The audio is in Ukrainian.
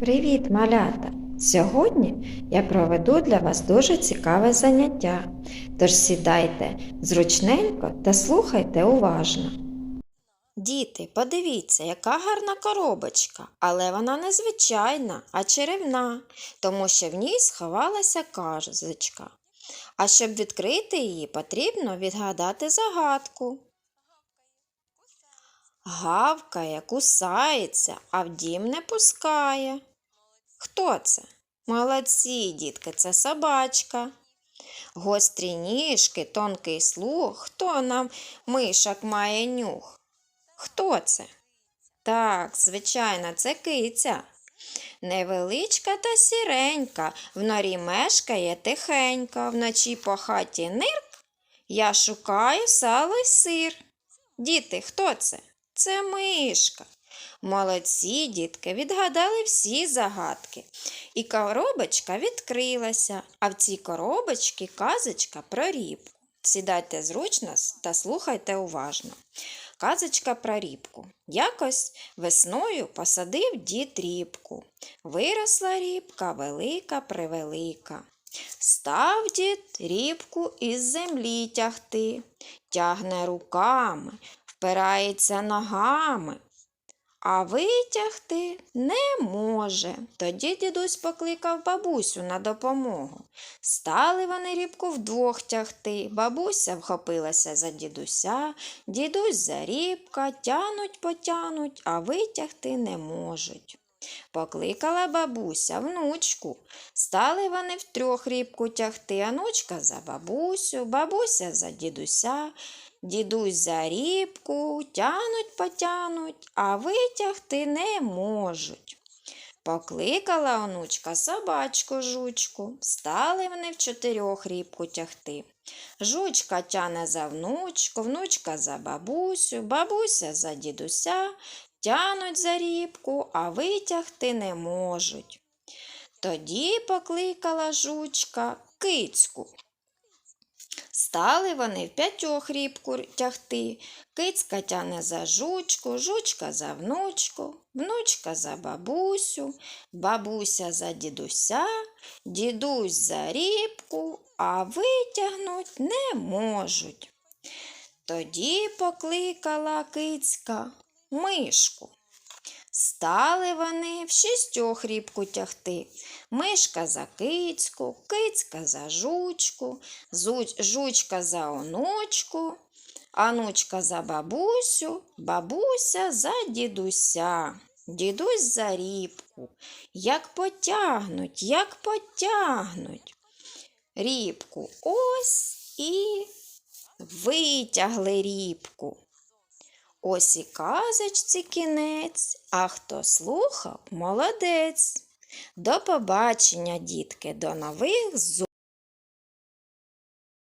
Привіт, малята! Сьогодні я проведу для вас дуже цікаве заняття. Тож сідайте зручненько та слухайте уважно. Діти, подивіться, яка гарна коробочка, але вона не звичайна, а чарівна, тому що в ній сховалася казочка. А щоб відкрити її, потрібно відгадати загадку. Гавкає, кусається, а в дім не пускає. Хто це? Молодці, дітки, це собачка. Гострі ніжки, тонкий слух. Хто нам мишок має нюх? Хто це? Так, звичайно, це киця. Невеличка та сіренька, в норі мешкає тихенько, вночі по хаті нирк. Я шукаю сало й сир. Діти, хто це? Це мишка. Молодці, дітки, відгадали всі загадки. І коробочка відкрилася, а в цій коробочці казочка про рібку. Сідайте зручно та слухайте уважно. Казочка про рібку. Якось весною посадив дід рібку. Виросла рібка велика превелика. Став дід рібку із землі тягти, тягне руками, впирається ногами, а витягти не може. Тоді дідусь покликав бабусю на допомогу. Стали вони рібку вдвох тягти. Бабуся вхопилася за дідуся, дідусь за рібка, тянуть потянуть, а витягти не можуть. Покликала бабуся внучку. Стали вони втрьох рібку тягти, онучка за бабусю, бабуся за дідуся, дідусь за рібку, тянуть потянуть, а витягти не можуть. Покликала онучка собачку жучку, стали вони в чотирьох рібку тягти. Жучка тяне за внучку, внучка за бабусю, бабуся за дідуся, тянуть за рібку, а витягти не можуть. Тоді покликала жучка кицьку. Стали вони в п'ятьох рібку тягти. Кицька тяне за жучку, жучка за внучку, внучка за бабусю, бабуся за дідуся, дідусь за рібку, а витягнуть не можуть. Тоді покликала кицька мишку. Стали вони в шістьох рібку тягти. Мишка за кицьку, кицька за жучку, жучка за онучку, онучка за бабусю, бабуся за дідуся, дідусь за рібку. Як потягнуть, як потягнуть. Рібку ось і витягли рібку. Ось і казочці кінець, а хто слухав, молодець. До побачення, дітки, до нових зустрічей.